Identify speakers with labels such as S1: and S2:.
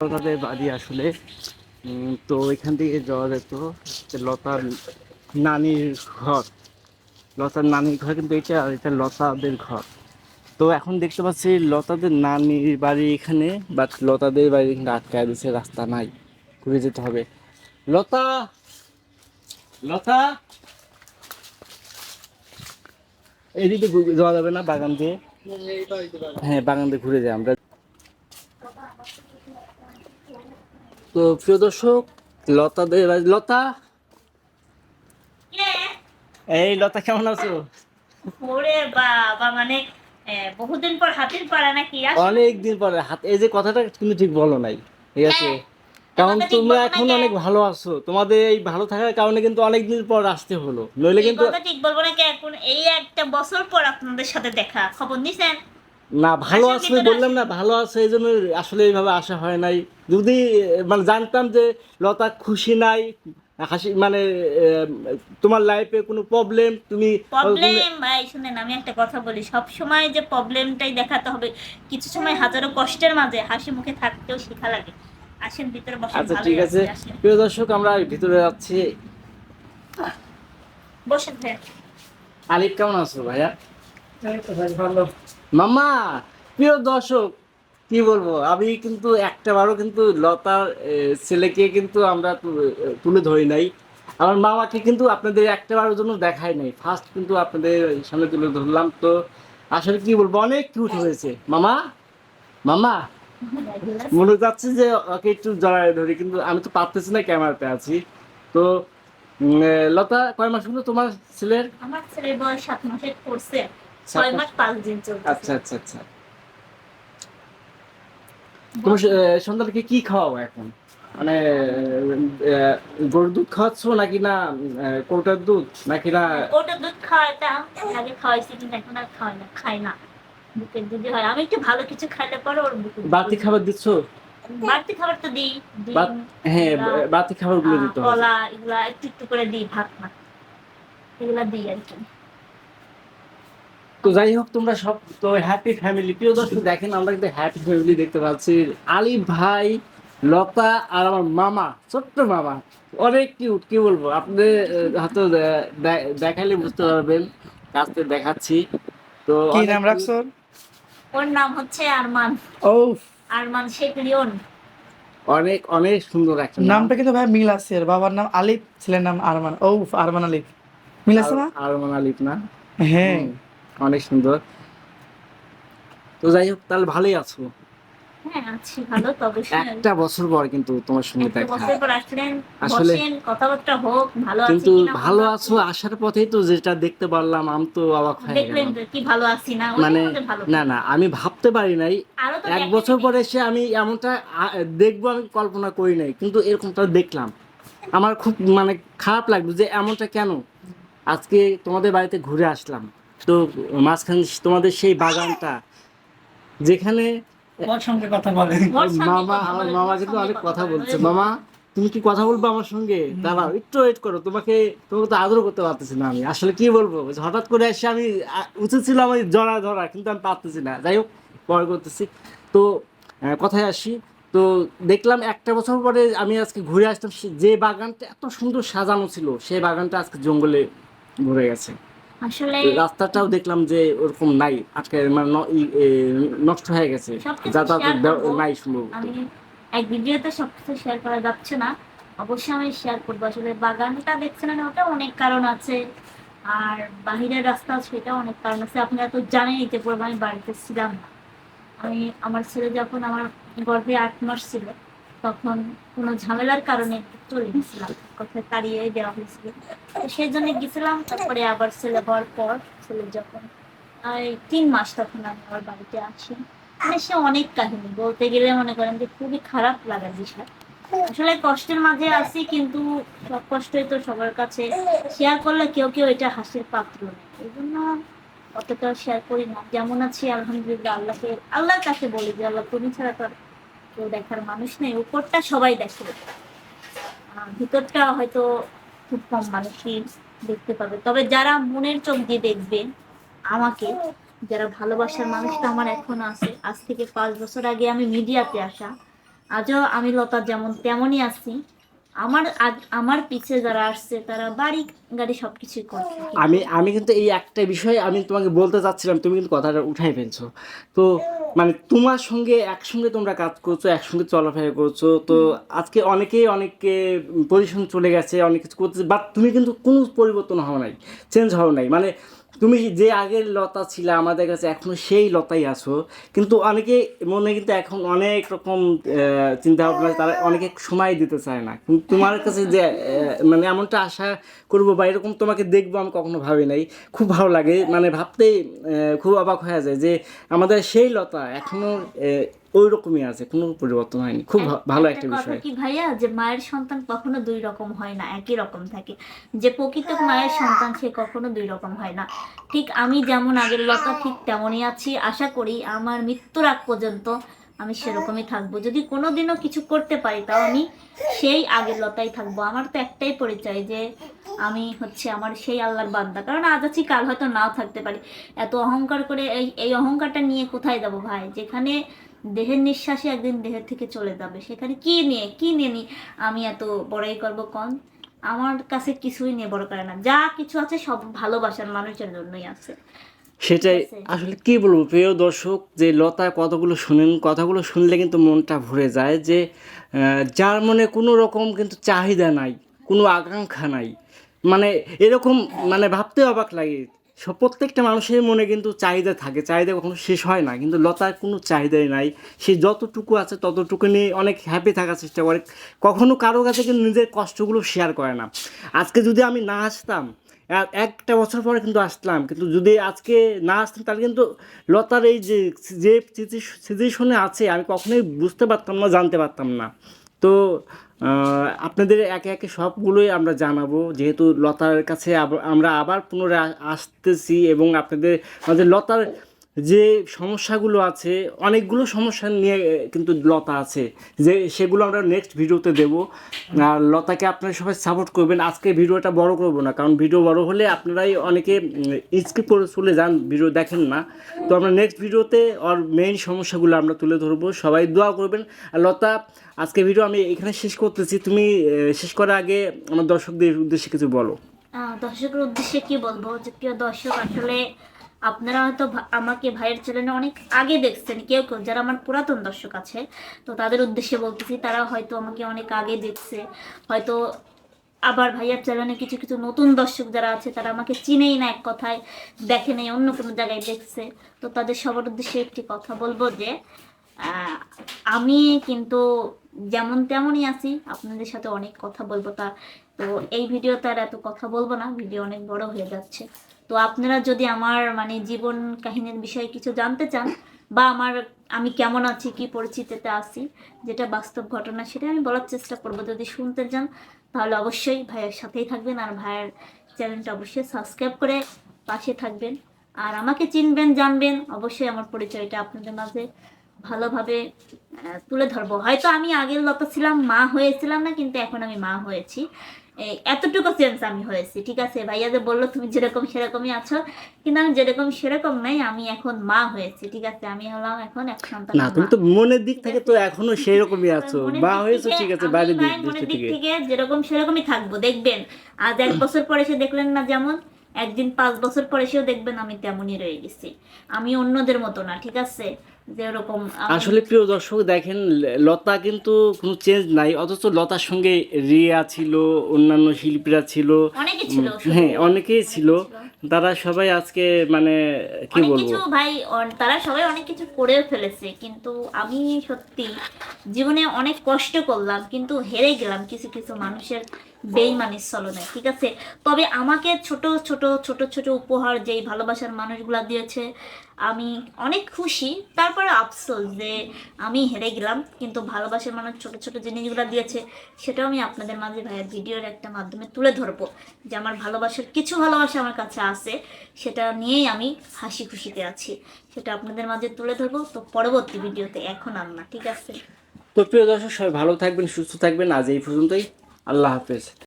S1: তাদের বাড়ি আসলে তো এখান থেকে যাওয়া যেত লতার নানির ঘর। লতার নানির ঘর কিন্তু এটা এটা লতাদের ঘর। তো এখন দেখতে পাচ্ছি লতাদের নানির বাড়ি এখানে বাট লতাদের বাড়ি এখানে আটকায় দিচ্ছে রাস্তা নাই, ঘুরে যেতে হবে। লতা! লতা! এদিকে যাওয়া যাবে না বাগান দিয়ে? হ্যাঁ বাগান দিয়ে ঘুরে যাই আমরা। তো প্রিয় দর্শক লতাদের বাড়ি- লতা? এই লতা কেমন আছো?
S2: ওরে বাবা মানে বহুদিন পর হাতির পাড়া নাকি?
S1: অনেক দিন পরে হাত এই যে কথাটা কিন্তু ঠিক বলো নাই ঠিক আছে?
S2: হ্যাঁ,
S1: কারণ
S2: কথাটা ঠিক
S1: তোমরা এখন অনেক ভালো আছো তোমাদের এই ভালো থাকার কারণে কিন্তু অনেক দিন পর আসতে হলো। নইলে কিন্তু
S2: ঠিক বলব না কি? এখন এই একটা বছর পর আপনাদের সাথে দেখা খবর নিছেন?
S1: না ভালো আছো বললাম না ভালো আছে এই জন্য আসলে এইভাবে আসা হয় নাই। যদি মানে জানতাম যে লতা খুশি নাই হাসি মানে তোমার লাইফে কোনো প্রবলেম তুমি
S2: প্রবলেম ভাই শুনেন আমি একটা কথা বলি। সব সময় যে প্রবলেমটাই দেখাতে হবে কিছু সময় হাজারো কষ্টের মাঝে হাসি মুখে থাকতেও শেখা লাগে। আসেন ভিতরে বসেন
S1: আচ্ছা ঠিক আছে প্রিয় দর্শক আমরা ভিতরে যাচ্ছি।
S2: বসেন ভাই
S1: আলিফ কেমন আছো ভাইয়া? মামা প্রিয় দর্শক, কি বলব? আমি কিন্তু একটা বারও কিন্তু লতার ছেলেকে কিন্তু আমরা তুলে ধরি নাই। আমার মামাকে কিন্তু আপনাদের একটা বারের জন্য দেখাই নাই। ফার্স্ট কিন্তু আপনাদের সামনে তুলে ধরলাম। তো আসলে কি বলব, অনেক কিউট হয়েছে। মামা মামা মনে যাচ্ছে যে ওকে একটু জড়ায় ধরি, কিন্তু আমি তো পারতেছি না ক্যামেরাতে আছি। তো লতা, কয় মাস হলো তোমার ছেলের?
S2: আমার ছেলের বয়স সাত করছে
S1: সাত
S2: ছয়
S1: মাস?
S2: মাস পাঁচ দিন চলছে
S1: আচ্ছা আচ্ছা আচ্ছা। সন্তানকে কি খাওয়াবো এখন? মানে গরুর দুধ খাওয়াচ্ছ নাকি না কৌটার দুধ নাকি না?
S2: ওটা দুধ খাওয়াতাম আগে খাওয়াইছি কিন্তু এখন আর খাওয়াই না খাই না। বুকের দুধে হয়। আমি একটু ভালো কিছু খাইলে পরে ওর দুধ
S1: বাড়তি খাবার দিচ্ছ?
S2: বাড়তি খাবার তো দিই
S1: হ্যাঁ বাড়তি
S2: খাবারগুলো
S1: দিতে
S2: কলা এগুলা একটু একটু করে দিই ভাত না এগুলা দিই আর কি।
S1: তো যাই হোক তোমরা সব তো হ্যাপি ফ্যামিলি প্রিয় দর্শক দেখেন আমরা কিন্তু হ্যাপি ফ্যামিলি দেখতে পাচ্ছি। আলিফ ভাই লতা আর আমার মামা ছোট্ট মামা। অনেক কিউট কি বলব? আপনি হয়তো দে- দে- বুঝতে পারবেন। দেখাচ্ছি। তো
S3: কি নাম রাখছো?
S2: ওর নাম হচ্ছে আরমান।
S3: ও
S2: আরমান শেখ লিওন।
S1: অনেক অনেক সুন্দর একটা
S3: নামটা কিন্তু ভাই মিল আছে। বাবার নাম আলিফ ছেলের নাম আরমান। ও আরমান আলিফ। মিল আছে না?
S1: আরমান আলিফ না?
S3: হ্যাঁ।
S1: অনেক সুন্দর। তো যাই হোক তাহলে ভালোই আছো।
S2: হ্যাঁ আছি ভালো তো
S1: একটা বছর পর কিন্তু তোমার সঙ্গে দেখা।
S2: বছর পর আসলেন
S1: আসলে-
S2: কথাবার্তা হোক ভালো আছি
S1: কিন্তু ভালো আছো আসার পথেই তো যেটা দেখতে পারলাম আমি তো অবাক হয়ে গেলাম।
S2: কি ভালো আছি না
S1: মানে না না আমি ভাবতে পারি নাই। এক বছর পরে এসে আমি এমনটা দেখব আমি কল্পনা করি নাই। কিন্তু এরকমটা দেখলাম। আমার খুব মানে খারাপ লাগল যে এমনটা কেন? আজকে তোমাদের বাড়িতে ঘুরে আসলাম। তো মাঝখানে তোমাদের সেই বাগানটা যেখানে
S3: সঙ্গে কথা বলে।
S1: মামা আমার মামা কিন্তু অনেক কথা বলছে। মামা তুমি কি কথা বলব আমার সঙ্গে? দাঁড়াও একটু ওয়েট করো তোমাকে তোমাকে তো আদর করতে পারতেছি না আমি। আসলে কি বলব? হঠাৎ করে এসে আমি উচিত ছিল আমি জড়া ধরা কিন্তু আমি পারতেছি না। যাই হোক পরে করতেছি। তো কথায় আসি। তো দেখলাম একটা বছর পরে আমি আজকে ঘুরে আসতাম যে বাগানটা এত সুন্দর সাজানো ছিল সেই বাগানটা আজকে জঙ্গলে ভরে গেছে।
S2: আসলে
S1: রাস্তাটাও দেখলাম যে ওরকম নাই আজকে মানে নষ্ট হয়ে গেছে। যাতায়াত। নাই সম্ভবত
S2: আমি এক ভিডিওতে সবকিছু শেয়ার করা যাচ্ছে না। অবশ্যই আমি শেয়ার করব। আসলে বাগানটা দেখছেন না ওটা অনেক কারণ আছে। আর বাহিরের রাস্তা সেটা অনেক কারণ আছে। আপনারা তো জানেন ইতে পূর্বে আমি বাড়িতে ছিলাম না। আমি আমার ছেলে যখন আমার গর্ভে আট মাস ছিল তখন কোনো ঝামেলার কারণে চলে গেছিলাম, কোথায় তাড়িয়ে দেওয়া হয়েছিল। সেই জন্য গেছিলাম, তারপরে আবার ছেলে হওয়ার পর ছেলে যখন তিন মাস তখন আমি আমার বাড়িতে আসি মানে সে অনেক কাহিনী, বলতে গেলে মনে করেন যে খুবই খারাপ লাগার বিষয়। আসলে কষ্টের মাঝে আছি, কিন্তু সব কষ্টই তো সবার কাছে। শেয়ার করলে কেউ কেউ এটা হাসির পাত্র নেই। এই জন্য অতটা শেয়ার করি না। যেমন আছি, আলহামদুলিল্লাহ, আল্লাহকে, আল্লাহর কাছে বলি যে, আল্লাহ তুমি ছাড়া তো কেউ দেখার মানুষ নেই, উপরটা সবাই দেখে। ভিতরটা হয়তো খুব কম মানুষই দেখতে পাবে। তবে যারা মনের চোখ দিয়ে দেখবে আমাকে, যারা ভালোবাসার মানুষটা আমার এখনও আছে, আজ থেকে পাঁচ বছর আগে আমি মিডিয়াতে আসা। আজও আমি লতা যেমন, তেমনই আছি। আমার আমার পিছে যারা আসছে, তারা বাড়ি গাড়ি সবকিছুই করছে।
S1: আমি আমি কিন্তু এই একটা বিষয় আমি তোমাকে বলতে চাচ্ছিলাম, তুমি কিন্তু কথাটা উঠাই ফেলছো। তো মানে তোমার সঙ্গে একসঙ্গে তোমরা কাজ করছ, একসঙ্গে চলাফেরা করছ, তো আজকে অনেকেই অনেকে পজিশন চলে গেছে, অনেক কিছু করতেছে বাট তুমি কিন্তু কোনো পরিবর্তন হও নাই চেঞ্জ হও নাই। মানে তুমি যে আগের লতা ছিল, আমাদের কাছে এখনও সেই লতাই আছো। কিন্তু অনেকে মনে কিন্তু এখন অনেক রকম চিন্তা ভাবনা তারা অনেকে সময় দিতে চায় না। কিন্তু তোমার কাছে যে মানে এমনটা আশা করব বা এরকম তোমাকে দেখব, আমি কখনো ভাবি নাই। খুব ভালো লাগে। মানে ভাবতেই খুব অবাক হয়ে যায় যে আমাদের সেই লতা এখনও ওই রকমই আছে কোনো পরিবর্তন হয়নি। খুব ভালো একটা বিষয়।
S2: কি ভাইয়া যে মায়ের সন্তান কখনো দুই রকম হয় না একই রকম থাকে। যে প্রকৃত মায়ের সন্তান সে কখনো দুই রকম হয় না। ঠিক আমি যেমন আগের লতা ঠিক তেমনই আছি। আশা করি আমার মৃত্যুর আগ পর্যন্ত আমি সেরকমই থাকব। যদি কোনোদিনও কিছু করতে পারি তাও আমি সেই আগের লতাই থাকব। আমার তো একটাই পরিচয় যে আমি হচ্ছে আমার সেই আল্লাহর বান্দা। কারণ আজ আছি কাল হয়তো নাও থাকতে পারি। এত অহংকার করে এই এই অহংকারটা নিয়ে কোথায় যাব ভাই? যেখানে দেহের নিঃশ্বাসে একদিন দেহের থেকে চলে যাবে। সেখানে কি নিয়ে কি নিয়ে নি? আমি এত বড়াই করব কন? আমার কাছে কিছুই নিয়ে বড় করে না। যা কিছু আছে সব ভালোবাসার মানুষের জন্যই আছে।
S1: সেটাই আসলে কি বলব প্রিয় দর্শক যে লতার কথাগুলো শুনেন কথাগুলো শুনলে কিন্তু মনটা ভরে যায় যে আহ, যার মনে কোনো রকম কিন্তু চাহিদা নাই কোনো আকাঙ্ক্ষা নাই। মানে এরকম মানে ভাবতে অবাক লাগে সব প্রত্যেকটা মানুষের মনে কিন্তু চাহিদা থাকে। চাহিদা কখনো শেষ হয় না, কিন্তু লতার কোনো চাহিদাই নাই। সে যতটুকু আছে ততটুকু নিয়ে অনেক হ্যাপি থাকার চেষ্টা করে। কখনো কারও কাছে কিন্তু নিজের কষ্টগুলো শেয়ার করে না। আজকে যদি আমি না আসতাম একটা বছর পরে কিন্তু আসলাম, কিন্তু যদি আজকে না আসতাম, তাহলে কিন্তু লতার এই যে যে সিচুয়েশনে আছে, আমি কখনোই বুঝতে পারতাম না, জানতে পারতাম না। তো আপনাদের একে একে সবগুলোই আমরা জানাব। যেহেতু লতার কাছে আমরা আবার পুনরায় আসতেছি এবং আপনাদের লতার যে সমস্যাগুলো আছে, অনেকগুলো সমস্যা নিয়ে কিন্তু লতা আছে। যে সেগুলো আমরা নেক্সট ভিডিওতে দেব। আর লতাকে আপনারা সবাই সাপোর্ট করবেন। আজকে ভিডিওটা বড় করব না, কারণ ভিডিও বড় হলে আপনারাই অনেকে স্কিপ করে চলে যান, ভিডিও দেখেন না। তো আমরা নেক্সট ভিডিওতে ওর মেইন সমস্যাগুলো আমরা তুলে ধরবো। সবাই দোয়া করবেন। আর লতা, আজকে ভিডিও আমি এখানে শেষ করতেছি। তুমি শেষ করার আগে আমার দর্শকদের উদ্দেশ্যে কিছু বলো।
S2: দর্শকের উদ্দেশ্যে কি বলব? যে প্রিয় দর্শক, আসলে আপনারা হয়তো আমাকে ভাইয়ের চ্যানেলে অনেক আগে দেখছেন, কেউ কেউ যারা আমার পুরাতন দর্শক আছে, তো তাদের উদ্দেশ্যে বলতেছি, তারা হয়তো আমাকে অনেক আগে দেখছে, হয়তো আবার ভাইয়ার চ্যানেলে কিছু কিছু নতুন দর্শক যারা আছে, তারা আমাকে চিনেই না, এক কথায় দেখে নেই, অন্য কোনো জায়গায় দেখছে। তো তাদের সবার উদ্দেশ্যে একটি কথা বলব যে আমি কিন্তু যেমন তেমনই আছি, আপনাদের সাথে অনেক কথা বলব তা। তো এই ভিডিওতে আর এত কথা বলব না, ভিডিও অনেক বড় হয়ে যাচ্ছে। তো আপনারা যদি আমার মানে জীবন কাহিনীর বিষয়ে কিছু জানতে চান, বা আমার আমি কেমন আছি, কি পরিচিতিতে আছি, যেটা বাস্তব ঘটনা সেটা আমি বলার চেষ্টা করব। যদি শুনতে চান, তাহলে অবশ্যই ভাইয়ের সাথেই থাকবেন আর ভাইয়ের চ্যানেলটা অবশ্যই সাবস্ক্রাইব করে পাশে থাকবেন। আর আমাকে চিনবেন, জানবেন, অবশ্যই আমার পরিচয়টা আপনাদের মাঝে ভালোভাবে তুলে ধরবো। হয়তো আমি আগের লতা ছিলাম, মা হয়েছিলাম না, কিন্তু এখন আমি মা হয়েছি। এতটুকু চেঞ্জ আমি হয়েছি ঠিক আছে? ভাইয়া যে বলল তুমি যেরকম সেরকমই আছো। কিন্তু আমি যেরকম সেরকম নাই আমি এখন মা হয়েছি ঠিক আছে? আমি হলাম এখন এক সন্তান
S1: না তুমি তো মনের দিক থেকে তো এখনও সেই রকমই আছো। বা হয়েছো ঠিক আছে
S2: আমি
S1: বাইরের দিক
S2: মনের দিক
S1: থেকে
S2: যেরকম সেরকমই থাকব দেখবেন? আজ এক বছর পরে এসে দেখলেন না যেমন? একদিন পাঁচ বছর পরে এসেও দেখবেন আমি তেমনই রয়ে গেছি। আমি অন্যদের মতো না ঠিক আছে? যেরকম
S1: আসলে প্রিয় দর্শক দেখেন লতা কিন্তু কোনো চেঞ্জ নাই অথচ লতার সঙ্গে রিয়া ছিল অন্যান্য শিল্পীরা ছিল। হ্যাঁ অনেকেই ছিল। তারা সবাই আজকে মানে কি বলব?
S2: ভাই তারা সবাই অনেক কিছু করেও ফেলেছে কিন্তু আমি সত্যি জীবনে অনেক কষ্ট করলাম কিন্তু হেরে গেলাম কিছু কিছু মানুষের বেইমানির চলনে ঠিক আছে? তবে আমাকে ছোট ছোট ছোট ছোট উপহার যেই ভালোবাসার মানুষগুলা দিয়েছে আমি অনেক খুশি। তারপরে আফসোস যে আমি হেরে গেলাম, কিন্তু ভালোবাসার মানুষ ছোট ছোট জিনিসগুলো দিয়েছে, সেটাও আমি আপনাদের মাঝে ভাইয়ের ভিডিওর একটা মাধ্যমে তুলে ধরবো। যে আমার ভালোবাসার কিছু ভালোবাসা আমার কাছে আছে, সেটা নিয়েই আমি হাসি খুশিতে আছি। সেটা আপনাদের মাঝে তুলে ধরবো, তো পরবর্তী ভিডিওতে এখন আর না, ঠিক আছে?
S1: তো প্রিয় দর্শক, সবাই ভালো থাকবেন, সুস্থ থাকবেন। আজ এই পর্যন্তই। আল্লাহ হাফেজ।